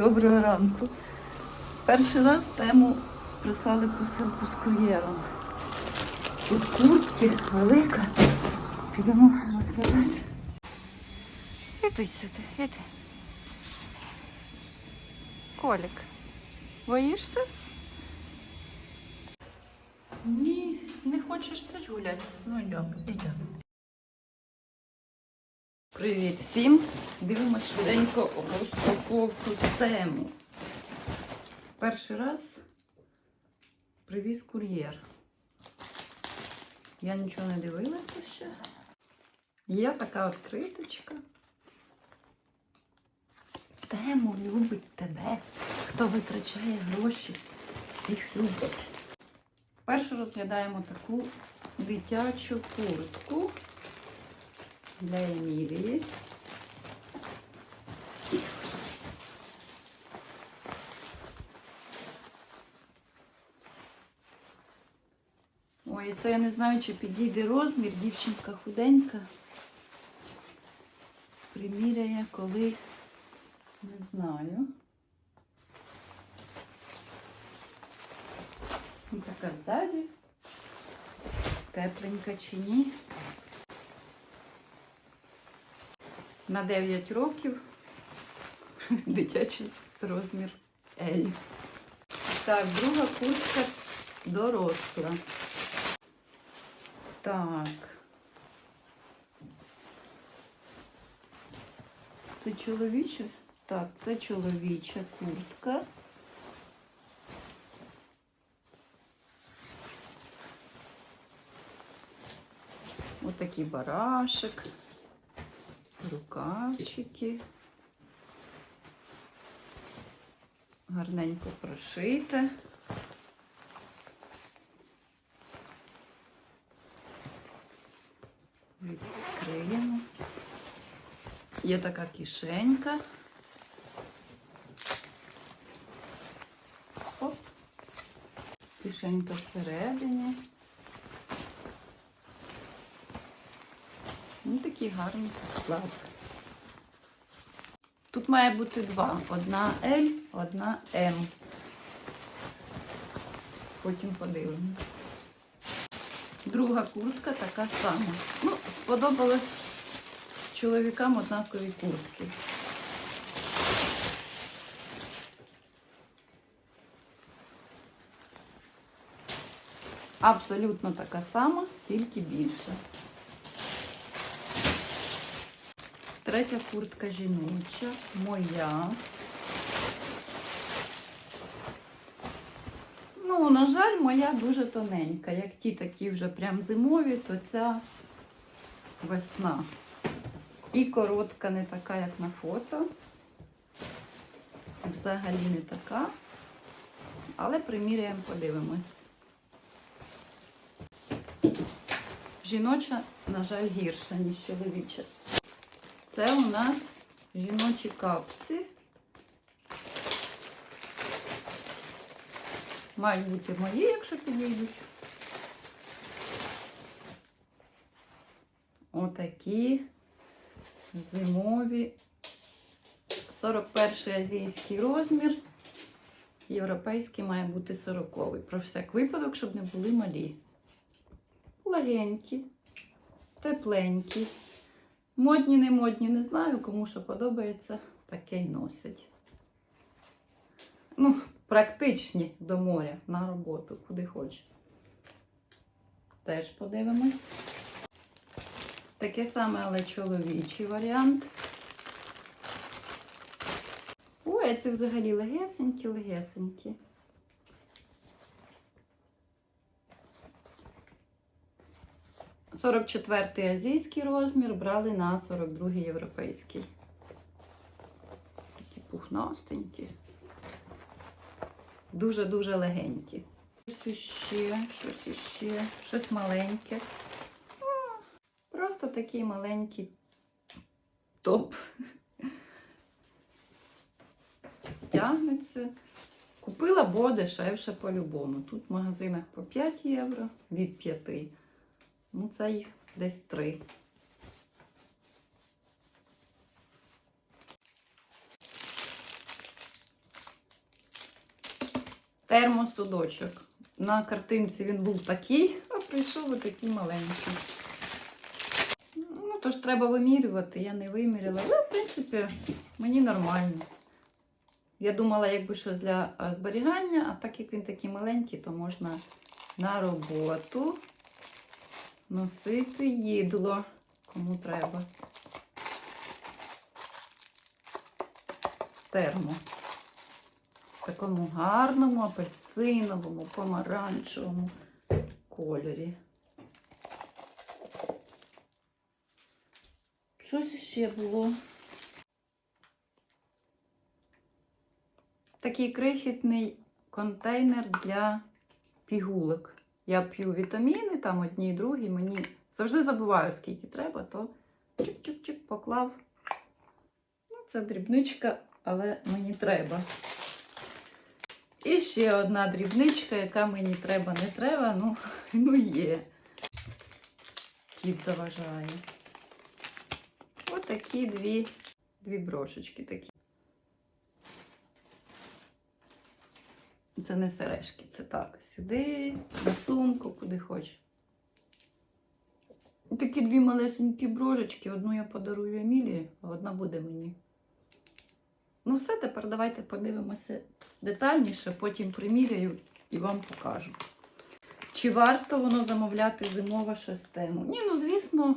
Доброго ранку. Перший раз тему прислали посилку з кур'єром. Тут куртки велика. Підемо розглядати. Іди сюди, іди. Колік, боїшся? Ні, не хочеш теж гуляти. Ну йдемо, йдемо. Привіт всім! Дивимося швиденько розпаковку тему. Перший раз привіз кур'єр. Я нічого не дивилася ще. Є така відкриточка. Тему любить тебе. Хто витрачає гроші, всіх любить. Першу розглядаємо таку дитячу куртку для Емілії. Ой, це я не знаю, чи підійде розмір. Дівчинка худенька. Приміряє, коли не знаю. Ось така ззаді. Тепленька чи ні. На 9 років дитячий розмір L. Так, друга куртка доросла. Так. Це чоловіча? Так, це чоловіча куртка. Ось такий барашек, рукавчики. Гарненько прошите. Відкриємо. Є така кишенька. Оп. Кишенька всередині. Такі гарні складки. Тут має бути два. Одна L, одна М. Потім подивимось. Друга куртка така сама. Ну, сподобалось чоловікам однакові куртки. Абсолютно така сама, тільки більша. Третя куртка жіноча, моя. Ну, на жаль, моя дуже тоненька. Як ті такі вже прям зимові, то ця весна. І коротка не така, як на фото. Взагалі не така. Але приміряємо, подивимось. Жіноча, на жаль, гірша, ніж чоловіча. Це у нас жіночі капці. Мають бути мої, якщо підійдуть. Отакі зимові. 41 азійський розмір. Європейський має бути 40 Про всяк випадок, щоб не були малі. Легенькі, тепленькі. Модні, не модні, не знаю, кому що подобається, таке й носять. Ну, практичні до моря на роботу, куди хочеш. Теж подивимось. Таке саме, але чоловічий варіант. Ой, а ці взагалі легесенькі-легесенькі. 44-й азійський розмір брали на 42-й європейський. Такі пухнастенькі. Дуже-дуже легенькі. Щось іще, щось іще, щось маленьке. Просто такий маленький топ. Тягнеться. Купила бодиш, а я по-любому. Тут в магазинах по 5 євро від 5. Ну, цей десь 3. термосудочок. На картинці він був такий, а прийшов отакий маленький. Ну, то ж треба вимірювати, я не виміряла. Але, в принципі, мені нормально. Я думала, якби щось для зберігання, а так як він такий маленький, то можна на роботу носити їдло, кому треба. Термо. В такому гарному апельсиновому, помаранчевому кольорі. Щось ще було. Такий крихітний контейнер для пігулок. Я п'ю вітаміни, там одні і другі. Мені завжди забуваю, скільки треба, то чик-чик-чик поклав. Ну, це дрібничка, але мені треба. І ще одна дрібничка, яка мені треба, не треба, ну, ну є. Кіт заважає. Отакі дві, дві брошечки такі. Це не сережки, це так. Сюди, на сумку, куди хочеш. Такі дві малесенькі брошечки. Одну я подарую Емілії, а одна буде мені. Ну, все, тепер давайте подивимося детальніше, потім приміряю і вам покажу. Чи варто воно замовляти зимова шестему? Ні, ну звісно.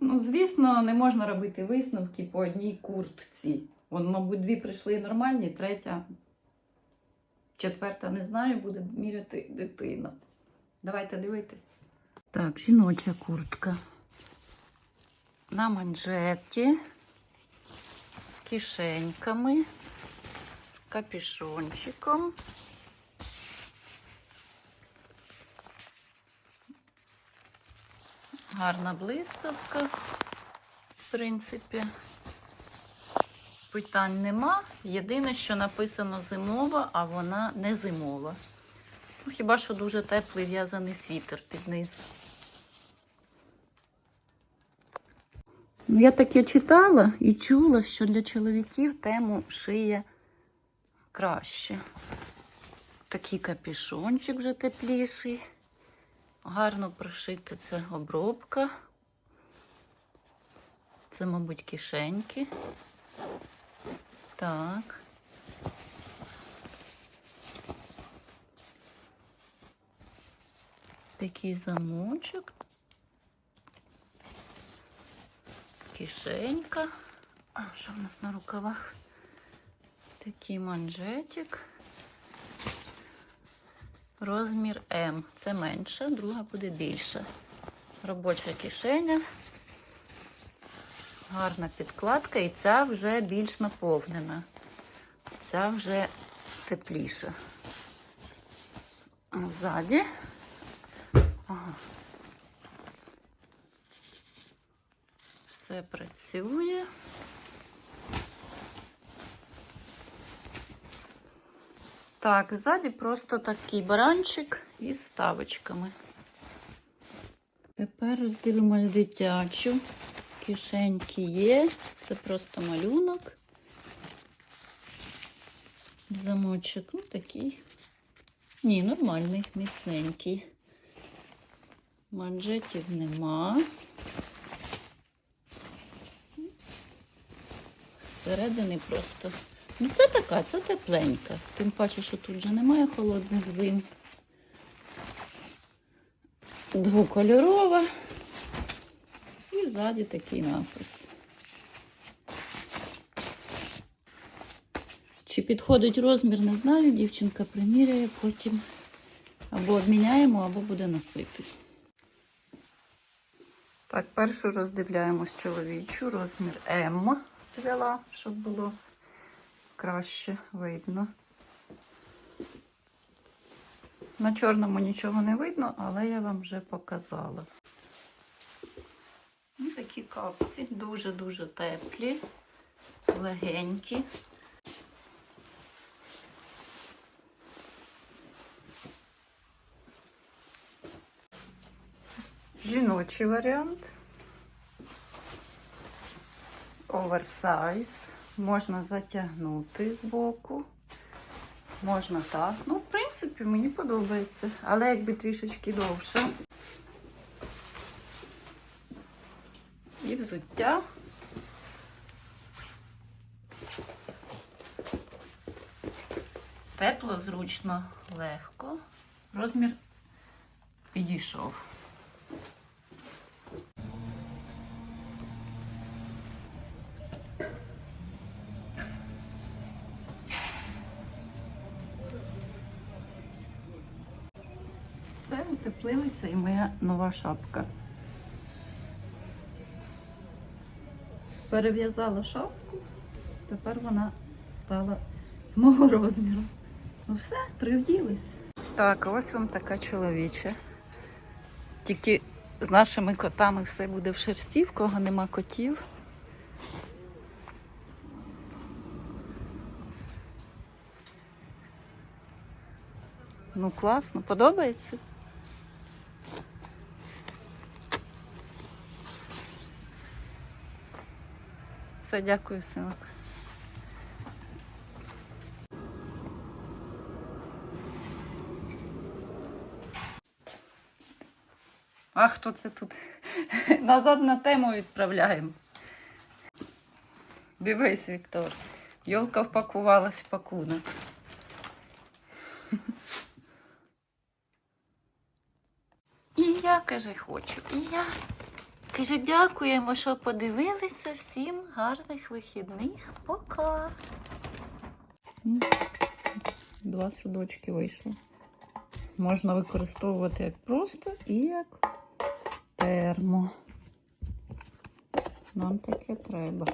Ну, звісно, не можна робити висновки по одній куртці. Вон, мабуть, дві прийшли нормальні, третя, четверта не знаю, буде міряти дитина. Давайте дивитись. Так, жіноча куртка. На манжеті, з кишеньками, з капюшончиком. Гарна блискавка, в принципі. Питань нема. Єдине, що написано зимова, а вона не зимова. Ну, хіба що дуже теплий в'язаний світер під низ. Ну, Я таке читала і чула, що для чоловіків тему шиє краще. Такий капішончик вже тепліший. Гарно прошити це обробка. Це, мабуть, кишеньки. Так. Такий замочок. Кишенька. А що в нас на рукавах? Такий манжетик. Розмір М. Це менше, друга буде більша. Робоча кишеня. Гарна підкладка, і ця вже більш наповнена. Ця вже тепліша. А ззаді. Ага. Все працює. Так, ззаді просто такий баранчик із ставочками. Тепер роздивимось дитячу. Кишеньки є. Це просто малюнок. Замочок, ну такий. Ні, нормальний, міцненький. Манжетів нема. Зсередини просто. Ну, це така, це тепленька. Тим паче, що тут вже немає холодних зим. Двокольорова. І ззаді такий напис. Чи підходить розмір, не знаю. Дівчинка приміряє, потім або обміняємо, або буде носити. Так, першу роздивляємось чоловічу. Розмір М взяла, щоб було краще видно. На чорному нічого не видно, але я вам вже показала. Такі капці дуже-дуже теплі, легенькі. Жіночий варіант. Оверсайз. Можна затягнути з боку. Можна так. Ну, в принципі, мені подобається. Але якби трішечки довше. Взуття. Тепло, зручно, легко. Розмір підійшов. Все, утеплилися і моя нова шапка. Перев'язала шапку, тепер вона стала мого розміру. Ну все, привділись. Так, ось вам така чоловіча. Тільки з нашими котами все буде в шерсті, в кого нема котів. Ну, класно, подобається? Все, дякую, синок. А хто це тут? Назад на тему відправляємо. Дивись, Віктор. Йолка впакувалась в пакунок. І я, каже, хочу. І я. Каже, дякуємо, що подивилися. Всім гарних вихідних. Пока. Два судочки вийшло. Можна використовувати як просто і як термо. Нам таке треба.